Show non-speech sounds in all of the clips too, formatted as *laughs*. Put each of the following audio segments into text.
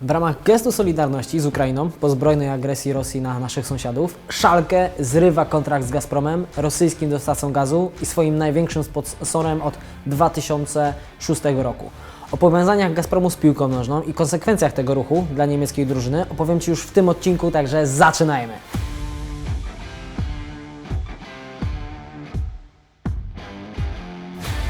W ramach gestu solidarności z Ukrainą po zbrojnej agresji Rosji na naszych sąsiadów, Szalkę zrywa kontrakt z Gazpromem, rosyjskim dostawcą gazu i swoim największym sponsorem od 2006 roku. O powiązaniach Gazpromu z piłką nożną i konsekwencjach tego ruchu dla niemieckiej drużyny opowiem Ci już w tym odcinku, także zaczynajmy!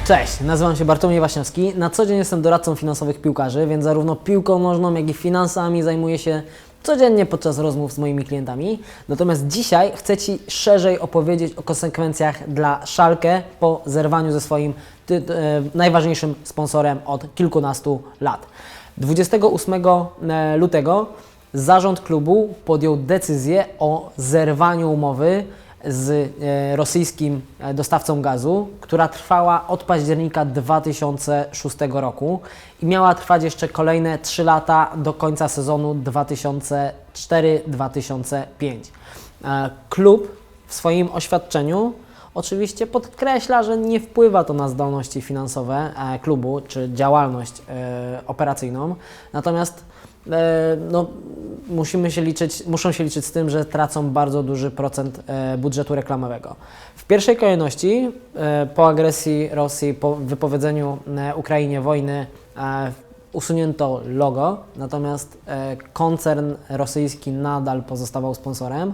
Cześć, nazywam się Bartłomiej Waśniowski. Na co dzień jestem doradcą finansowych piłkarzy, więc zarówno piłką nożną, jak i finansami zajmuję się codziennie podczas rozmów z moimi klientami. Natomiast dzisiaj chcę Ci szerzej opowiedzieć o konsekwencjach dla Szalkę po zerwaniu ze swoim ty, e, najważniejszym sponsorem od kilkunastu lat. 28 e, lutego zarząd klubu podjął decyzję o zerwaniu umowy z e, rosyjskim e, dostawcą gazu, która trwała od października 2006 roku i miała trwać jeszcze kolejne 3 lata do końca sezonu 2004-2005. E, Klub w swoim oświadczeniu oczywiście podkreśla, że nie wpływa to na zdolności finansowe klubu czy działalność operacyjną, natomiast no, musimy się liczyć, muszą się liczyć z tym, że tracą bardzo duży procent e, budżetu reklamowego. W pierwszej kolejności e, po agresji Rosji, po wypowiedzeniu e, Ukrainie wojny e, usunięto logo, natomiast e, koncern rosyjski nadal pozostawał sponsorem.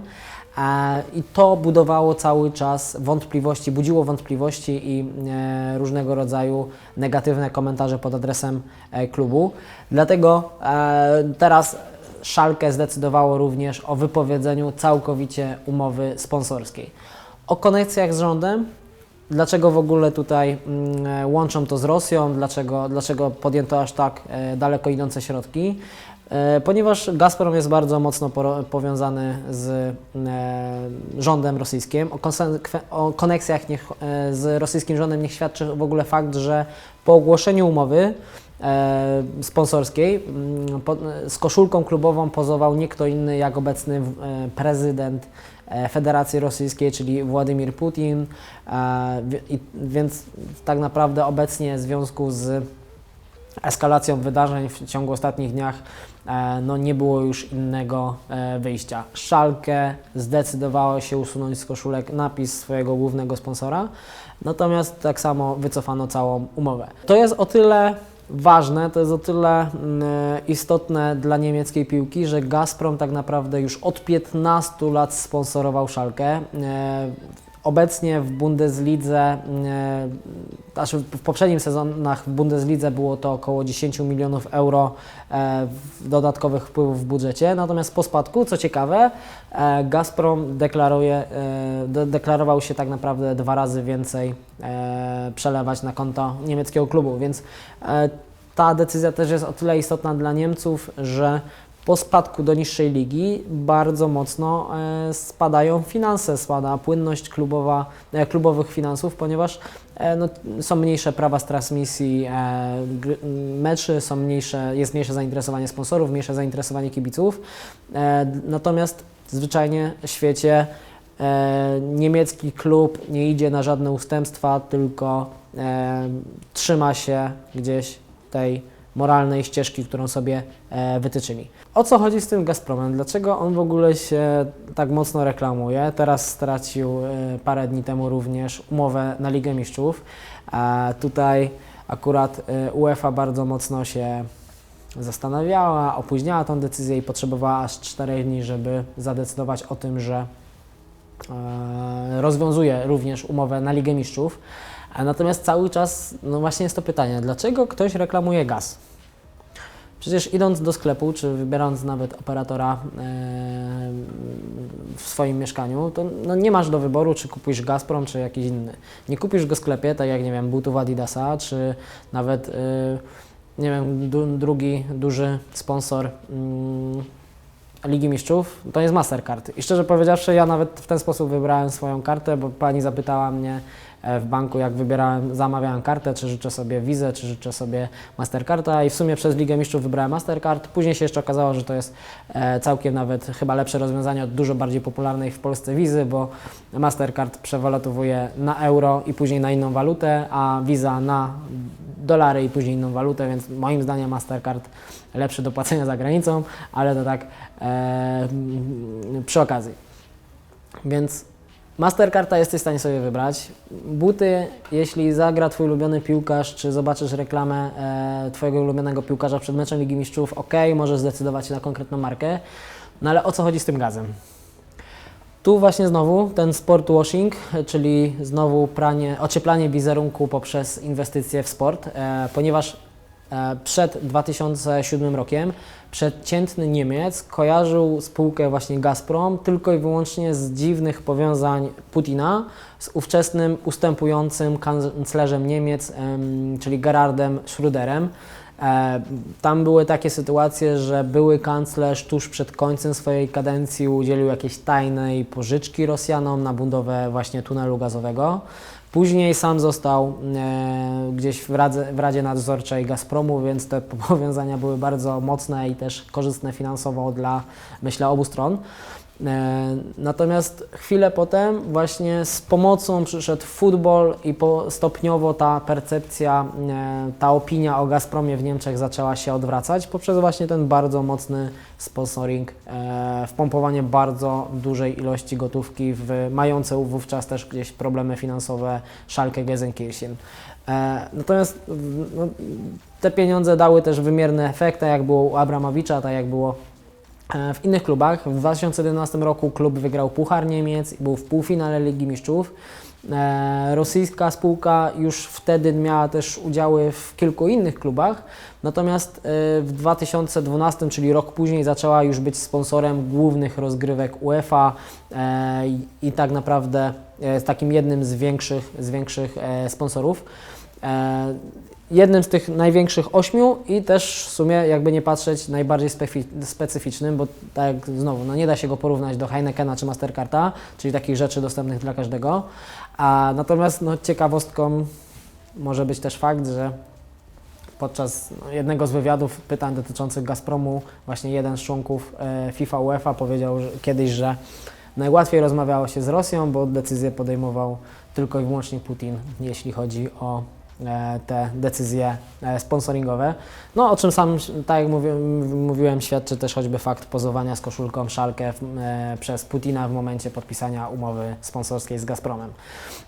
E, I to budowało cały czas wątpliwości, budziło wątpliwości i e, różnego rodzaju negatywne komentarze pod adresem e, klubu. Dlatego teraz Szalkę zdecydowało również o wypowiedzeniu całkowicie umowy sponsorskiej. O konekcjach z rządem, dlaczego w ogóle tutaj mm, łączą to z Rosją, dlaczego, dlaczego podjęto aż tak e, daleko idące środki. E, Ponieważ Gazprom jest bardzo mocno powiązany z e, rządem rosyjskim, o, koneksjach z rosyjskim rządem niech świadczy w ogóle fakt, że po ogłoszeniu umowy sponsorskiej mm, z koszulką klubową pozował nie kto inny jak obecny e, prezydent e, Federacji Rosyjskiej, czyli Władimir Putin. E, więc tak naprawdę obecnie w związku z eskalacją wydarzeń w ciągu ostatnich dniach e, no nie było już innego e, wyjścia. Szalkę zdecydowało się usunąć z koszulek napis swojego głównego sponsora, natomiast tak samo wycofano całą umowę. To jest o tyle ważne, to jest o tyle mm, e, istotne dla niemieckiej piłki, że Gazprom tak naprawdę już od 15 lat sponsorował Szalkę. Obecnie w Bundeslidze, e, znaczy w poprzednich sezonach w Bundeslidze było to około 10 milionów euro e, dodatkowych wpływów w budżecie, natomiast po spadku, co ciekawe, e, Gazprom deklaruje, de, deklarował się tak naprawdę dwa razy więcej przelewać na konto niemieckiego klubu, więc ta decyzja też jest o tyle istotna dla Niemców, że po spadku do niższej ligi bardzo mocno e, spadają finanse, spada płynność klubowa, e, klubowych finansów, ponieważ e, no, są mniejsze prawa z transmisji meczy, są mniejsze, jest mniejsze zainteresowanie sponsorów, mniejsze zainteresowanie kibiców. Natomiast zwyczajnie w świecie niemiecki klub nie idzie na żadne ustępstwa, tylko trzyma się gdzieś tej moralnej ścieżki, którą sobie e, wytyczyli. O co chodzi z tym Gazpromem? Dlaczego on w ogóle się tak mocno reklamuje? Teraz stracił e, parę dni temu również umowę na Ligę Mistrzów. Tutaj akurat e, UEFA bardzo mocno się zastanawiała, opóźniała tą decyzję i potrzebowała aż 4 dni, żeby zadecydować o tym, że rozwiązuje również umowę na Ligę Mistrzów. Natomiast cały czas, no właśnie jest to pytanie, dlaczego ktoś reklamuje gaz? Przecież idąc do sklepu, czy wybierając nawet operatora e, w swoim mieszkaniu, to no nie masz do wyboru, czy kupujesz Gazprom, czy jakiś inny. Nie kupisz go w sklepie, tak jak, nie wiem, butów Adidasa, czy nawet, e, nie wiem, du, drugi duży sponsor mm, Ligi Mistrzów, to jest Mastercard. I szczerze powiedziawszy, ja nawet w ten sposób wybrałem swoją kartę, bo pani zapytała mnie, w banku, jak wybierałem, zamawiałem kartę, czy życzę sobie Visa, czy życzę sobie Mastercarda i w sumie przez Ligę Mistrzów wybrałem Mastercard. Później się jeszcze okazało, że to jest e, całkiem nawet chyba lepsze rozwiązanie od dużo bardziej popularnej w Polsce Wizy, bo Mastercard przewalutowuje na euro i później na inną walutę, a Visa na dolary i później inną walutę, więc moim zdaniem Mastercard lepszy do płacenia za granicą, ale to tak e, przy okazji. Więc Mastercarda jesteś w stanie sobie wybrać. Buty, jeśli zagra Twój ulubiony piłkarz, czy zobaczysz reklamę e, Twojego ulubionego piłkarza przed meczem Ligi Mistrzów, ok, możesz zdecydować się na konkretną markę, no ale o co chodzi z tym gazem? Tu właśnie znowu ten sport washing, czyli znowu pranie, ocieplanie wizerunku poprzez inwestycje w sport, e, ponieważ przed 2007 rokiem przeciętny Niemiec kojarzył spółkę właśnie Gazprom tylko i wyłącznie z dziwnych powiązań Putina z ówczesnym ustępującym kanclerzem Niemiec, em, czyli Gerardem Schröderem. E, Tam były takie sytuacje, że były kanclerz tuż przed końcem swojej kadencji udzielił jakiejś tajnej pożyczki Rosjanom na budowę właśnie tunelu gazowego. Później sam został e, gdzieś w, Radze, w Radzie Nadzorczej Gazpromu, więc te *laughs* powiązania były bardzo mocne i też korzystne finansowo dla, myślę, obu stron. E, Natomiast chwilę potem właśnie z pomocą przyszedł futbol i po, stopniowo ta percepcja, e, ta opinia o Gazpromie w Niemczech zaczęła się odwracać poprzez właśnie ten bardzo mocny sponsoring, e, wpompowanie bardzo dużej ilości gotówki w mające wówczas też gdzieś problemy finansowe Schalke Gelsenkirchen. Natomiast no, te pieniądze dały też wymierne efekty, jak było u Abramowicza, tak jak było W innych klubach w 2011 roku klub wygrał Puchar Niemiec i był w półfinale Ligi Mistrzów. E, Rosyjska spółka już wtedy miała też udziały w kilku innych klubach, natomiast e, w 2012, czyli rok później, zaczęła już być sponsorem głównych rozgrywek UEFA e, i- tak naprawdę e, takim jednym z większych, z większych e, sponsorów. Jednym z tych największych ośmiu i też w sumie, jakby nie patrzeć, najbardziej specyficznym, bo tak znowu, no nie da się go porównać do Heinekena czy Mastercarda, czyli takich rzeczy dostępnych dla każdego. A natomiast no, ciekawostką może być też fakt, że podczas no, jednego z wywiadów pytań dotyczących Gazpromu właśnie jeden z członków e, FIFA UEFA powiedział że, kiedyś, że najłatwiej rozmawiało się z Rosją, bo decyzję podejmował tylko i wyłącznie Putin, jeśli chodzi o te decyzje e, sponsoringowe. No, o czym sam, tak jak mówiłem, mówiłem, świadczy też choćby fakt pozowania z koszulką Szalkę e, przez Putina w momencie podpisania umowy sponsorskiej z Gazpromem.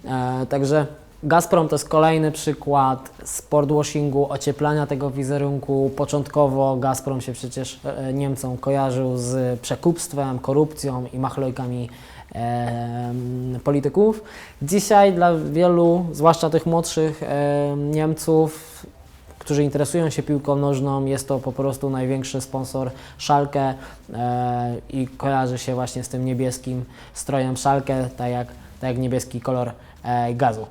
E, także Gazprom to jest kolejny przykład sportwashingu, ocieplania tego wizerunku. Początkowo Gazprom się przecież e, Niemcom kojarzył z przekupstwem, korupcją i machlojkami polityków. Dzisiaj dla wielu, zwłaszcza tych młodszych em, Niemców, którzy interesują się piłką nożną, jest to po prostu największy sponsor Schalke e, i kojarzy się właśnie z tym niebieskim strojem Schalke, tak jak, tak jak niebieski kolor e, gazu.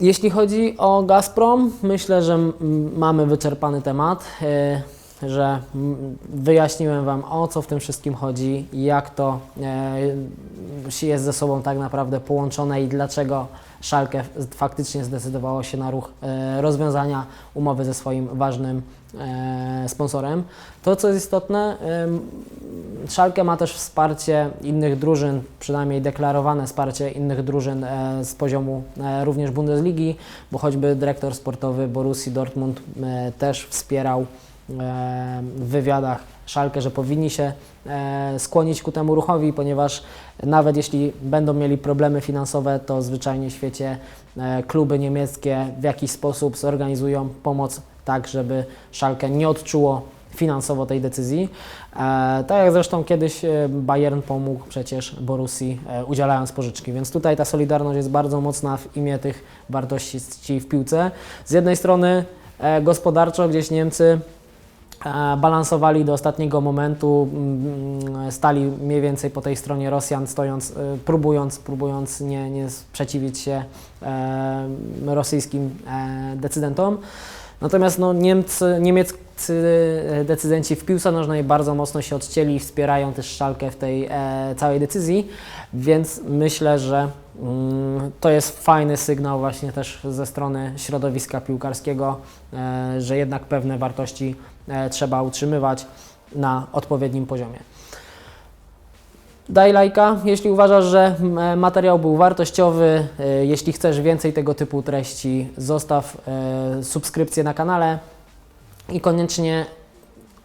Jeśli chodzi o Gazprom, myślę, że mamy wyczerpany temat, y, że wyjaśniłem Wam o co w tym wszystkim chodzi, jak to e, jest ze sobą tak naprawdę połączone i dlaczego Schalke faktycznie zdecydowało się na ruch e, rozwiązania umowy ze swoim ważnym e, sponsorem. To, co jest istotne, Schalke ma też wsparcie innych drużyn, przynajmniej deklarowane wsparcie innych drużyn z poziomu również Bundesligi, bo choćby dyrektor sportowy Borussii Dortmund też wspierał w wywiadach Schalke, że powinni się e, skłonić ku temu ruchowi, ponieważ nawet jeśli będą mieli problemy finansowe, to zwyczajnie w świecie e, kluby niemieckie w jakiś sposób zorganizują pomoc tak, żeby Schalke nie odczuło finansowo tej decyzji. E, tak jak zresztą kiedyś Bayern pomógł przecież Borussii e, udzielając pożyczki, więc tutaj ta solidarność jest bardzo mocna w imię tych wartości w piłce. Z jednej strony gospodarczo gdzieś Niemcy balansowali do ostatniego momentu, mm, stali mniej więcej po tej stronie Rosjan, stojąc, e, próbując, próbując nie, nie sprzeciwić się e, rosyjskim e, decydentom. Natomiast no, Niemcy, Niemiec, polscy e, decydenci w piłce nożnej bardzo mocno się odcięli i wspierają też Szalkę w tej całej decyzji, więc myślę, że mm, to jest fajny sygnał właśnie też ze strony środowiska piłkarskiego, że jednak pewne wartości trzeba utrzymywać na odpowiednim poziomie. Daj lajka, jeśli uważasz, że m, materiał był wartościowy. E, Jeśli chcesz więcej tego typu treści, zostaw e, subskrypcję na kanale i koniecznie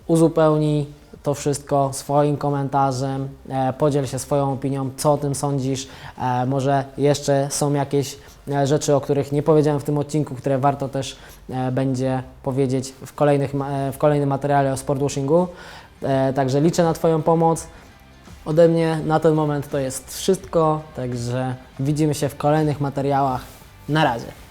uzupełnij to wszystko swoim komentarzem, e, podziel się swoją opinią, co o tym sądzisz. E, może jeszcze są jakieś e, rzeczy, o których nie powiedziałem w tym odcinku, które warto też e, będzie powiedzieć w, kolejnych, e, w kolejnym materiale o sportwashingu. E, Także liczę na Twoją pomoc. Ode mnie na ten moment to jest wszystko, także widzimy się w kolejnych materiałach. Na razie.